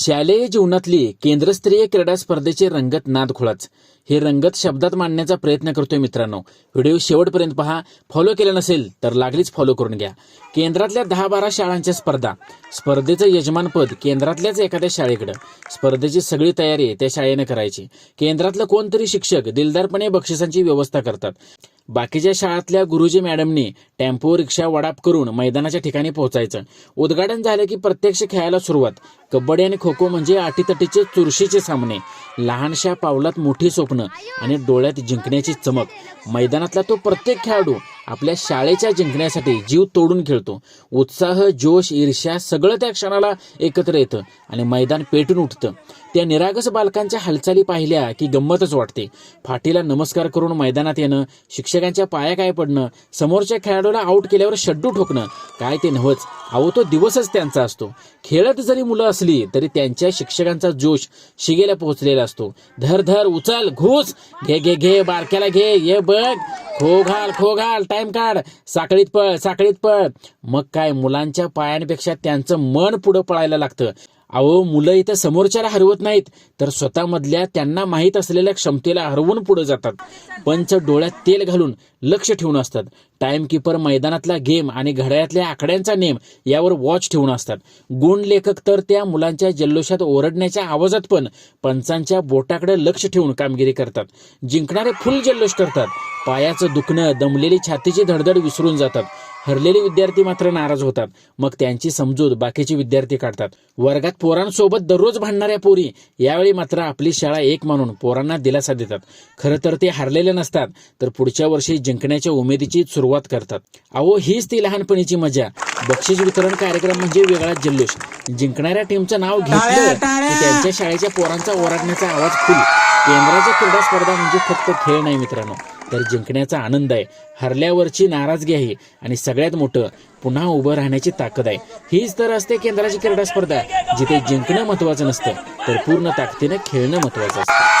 शालेय जीवनातली केंद्रस्तरीय क्रीडा स्पर्धेचे रंगत नाद खुळाच. हे रंगत शब्दात मांडण्याचा प्रयत्न करतोय मित्रांनो. व्हिडिओ शेवटपर्यंत पहा. फॉलो केला नसेल तर लागलीच फॉलो करून घ्या. केंद्रातल्या दहा बारा शाळांच्या स्पर्धा. स्पर्धेचं यजमानपद केंद्रातल्याच एखाद्या शाळेकडं. स्पर्धेची सगळी तयारी त्या शाळेनं करायची. केंद्रातलं कोणतरी शिक्षक दिलदारपणे बक्षिसांची व्यवस्था करतात. बाकीच्या शाळातल्या गुरुजी मॅडमनी टेम्पो रिक्षा वडाप करून मैदानाच्या ठिकाणी पोहोचायचं. उद्घाटन झालं की प्रत्यक्ष खेळायला सुरुवात. कबड्डी आणि खो खो म्हणजे अटीतटीचे चुरशीचे सामने. लहानशा पावलात मोठी स्वप्न आणि डोळ्यात जिंकण्याची चमक. मैदानातला तो प्रत्येक खेळाडू आपल्या शाळेच्या जिंकण्यासाठी जीव तोडून खेळतो. उत्साह जोश ईर्ष्या सगळं त्या क्षणाला एकत्र येतं आणि मैदान पेटून उठतं. त्या निरागस बालकांच्या हालचाली पाहिल्या की गंमतच वाटते. फाटीला नमस्कार करून मैदानात येणं शिक्षकांच्या पाया काय पडणं समोरच्या खेळाडूला आऊट केल्यावर शड्डू ठोकणं काय ते नव्हच अहो तो दिवसच त्यांचा असतो. खेळत जरी मुलं असली तरी त्यांच्या शिक्षकांचा जोश शिगेला पोहोचलेला असतो. धर धर उचल घुस. घे घे घे बारक्याला घे. ये बघ. खो घाल खो घाल टाइम काढ. साखळीत पळ साखळीत पळ. मग काय मुलांच्या पायांपेक्षा त्यांचं मन पुढं पळायला लागतं. अहो मुलं इथं समोरच्याला हरवत नाहीत तर स्वतःमधल्या त्यांना माहीत असलेल्या क्षमतेला हरवून पुढे जातात. पंच डोळ्यात तेल घालून लक्ष ठेवून असतात. टाईमकीपर मैदानातला गेम आणि घड्याळातल्या आकड्यांचा नेम यावर वॉच ठेवून असतात. गुण लेखक तर त्या मुलांच्या जल्लोषात ओरडण्याच्या आवाजात पण पंचांच्या बोटाकडे लक्ष ठेवून कामगिरी करतात. जिंकणारे फुल जल्लोष करतात. पायाचं दुखणं दमलेली छातीची धडधड विसरून जातात. हरलेले विद्यार्थी मात्र नाराज होतात. मग त्यांची समजूत बाकीचे विद्यार्थी काढतात. वर्गात पोरांसोबत दररोज भांडणाऱ्या पोरी यावेळी मात्र आपली शाळा एक मानून पोरांना दिलासा देतात. खरं तर ते हरलेले नसतात तर पुढच्या वर्षी जिंकण्याच्या उमेदीची सुरुवात करतात. अहो हीच ती लहानपणीची मजा. बक्षीस वितरण कार्यक्रम म्हणजे वेगळाच जल्लोष. जिंकणाऱ्या टीमचं नाव घेतलं की त्यांच्या शाळेच्या पोरांचा ओरडण्याचा आवाज फुल. केंद्राच्या क्रीडा स्पर्धा म्हणजे फक्त खेळ नाही मित्रांनो. तर जिंकण्याचा आनंद आहे. हरल्यावरची नाराजगी आहे आणि सगळ्यात मोठं पुन्हा उभं राहण्याची ताकद आहे. हीच तर असते केंद्राची क्रीडा स्पर्धा जिथे जिंकणं महत्वाचं नसतं तर पूर्ण ताकदीनं खेळणं महत्वाचं असतं.